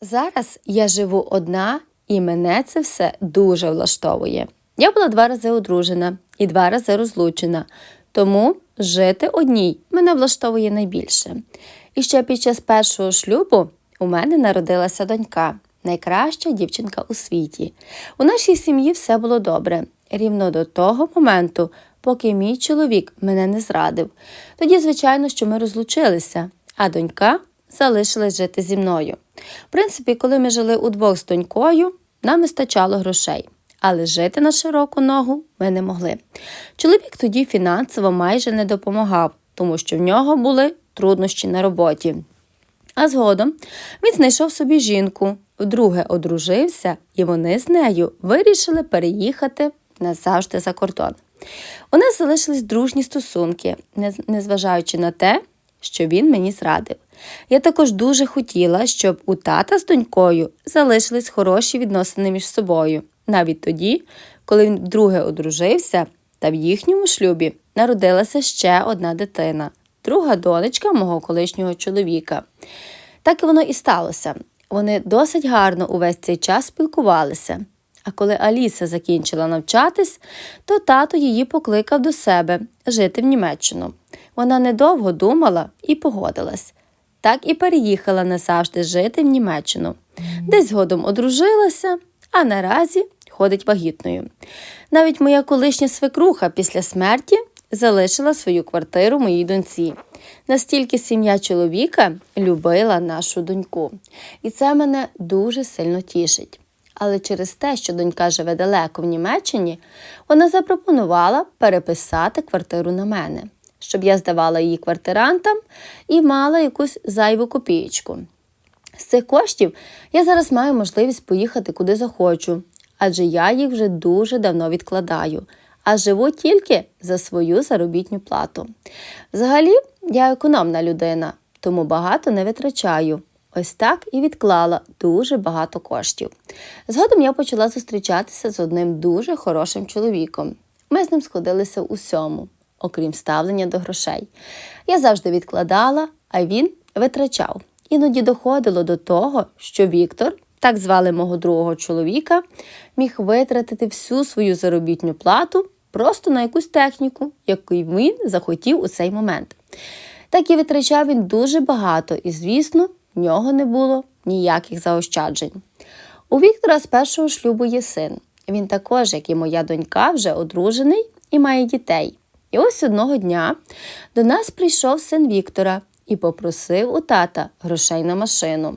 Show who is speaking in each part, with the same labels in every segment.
Speaker 1: Зараз я живу одна, і мене це все дуже влаштовує. Я була два рази одружена і два рази розлучена, тому жити одній мене влаштовує найбільше. І ще під час першого шлюбу у мене народилася донька, найкраща дівчинка у світі. У нашій сім'ї все було добре, рівно до того моменту, поки мій чоловік мене не зрадив. Тоді, звичайно, що ми розлучилися, а донька залишилась жити зі мною. В принципі, коли ми жили удвох з донькою, нам вистачало грошей, але жити на широку ногу ми не могли. Чоловік тоді фінансово майже не допомагав, тому що в нього були труднощі на роботі. А згодом він знайшов собі жінку, вдруге одружився, і вони з нею вирішили переїхати назавжди за кордон. У нас залишились дружні стосунки, незважаючи на те, що він мені зрадив. Я також дуже хотіла, щоб у тата з донькою залишились хороші відносини між собою, навіть тоді, коли він вдруге одружився, та в їхньому шлюбі народилася ще одна дитина, друга донечка мого колишнього чоловіка. Так воно і сталося. Вони досить гарно увесь цей час спілкувалися. А коли Аліса закінчила навчатись, то тато її покликав до себе жити в Німеччину. Вона недовго думала і погодилась. Так і переїхала назавжди жити в Німеччину. Десь згодом одружилася, а наразі ходить вагітною. Навіть моя колишня свекруха після смерті залишила свою квартиру моїй доньці. Настільки сім'я чоловіка любила нашу доньку. І це мене дуже сильно тішить. Але через те, що донька живе далеко в Німеччині, вона запропонувала переписати квартиру на мене, щоб я здавала її квартирантам і мала якусь зайву копієчку. З цих коштів я зараз маю можливість поїхати куди захочу, адже я їх вже дуже давно відкладаю, а живу тільки за свою заробітню плату. Взагалі, я економна людина, тому багато не витрачаю. Ось так і відклала дуже багато коштів. Згодом я почала зустрічатися з одним дуже хорошим чоловіком. Ми з ним сходилися у всьому, окрім ставлення до грошей. Я завжди відкладала, а він витрачав. Іноді доходило до того, що Віктор, так звали мого другого чоловіка, міг витратити всю свою заробітню плату просто на якусь техніку, яку він захотів у цей момент. Так і витрачав він дуже багато, і, звісно, в нього не було ніяких заощаджень. У Віктора з першого шлюбу є син. Він також, як і моя донька, вже одружений і має дітей. І ось одного дня до нас прийшов син Віктора і попросив у тата грошей на машину.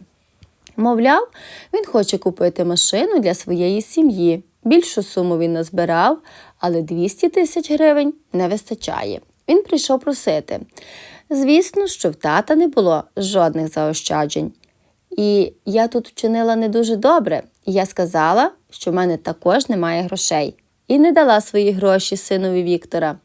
Speaker 1: Мовляв, він хоче купити машину для своєї сім'ї. Більшу суму він назбирав, але 200 тисяч гривень не вистачає. Він прийшов просити. Звісно, що в тата не було жодних заощаджень. І я тут вчинила не дуже добре. Я сказала, що в мене також немає грошей, і не дала свої гроші синові Віктора.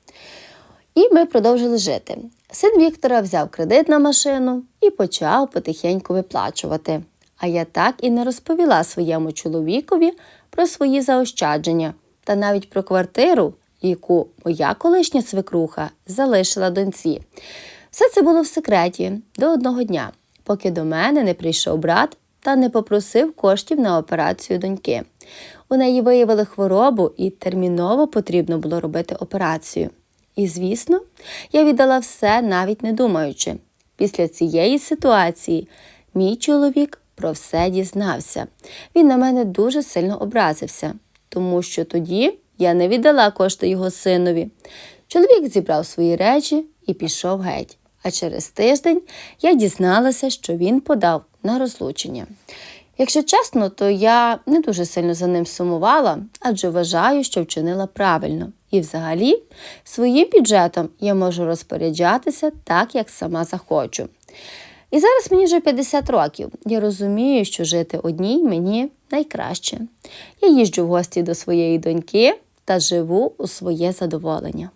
Speaker 1: І ми продовжили жити. Син Віктора взяв кредит на машину і почав потихеньку виплачувати. А я так і не розповіла своєму чоловікові про свої заощадження та навіть про квартиру, яку моя колишня свекруха залишила доньці. Все це було в секреті до одного дня, поки до мене не прийшов брат та не попросив коштів на операцію доньки. У неї виявили хворобу і терміново потрібно було робити операцію. І, звісно, я віддала все, навіть не думаючи. Після цієї ситуації мій чоловік про все дізнався. Він на мене дуже сильно образився, тому що тоді я не віддала кошти його синові. Чоловік зібрав свої речі і пішов геть. А через тиждень я дізналася, що він подав на розлучення. Якщо чесно, то я не дуже сильно за ним сумувала, адже вважаю, що вчинила правильно. І взагалі своїм бюджетом я можу розпоряджатися так, як сама захочу. І зараз мені вже 50 років. Я розумію, що жити одній мені найкраще. Я їжджу в гості до своєї доньки та живу у своє задоволення.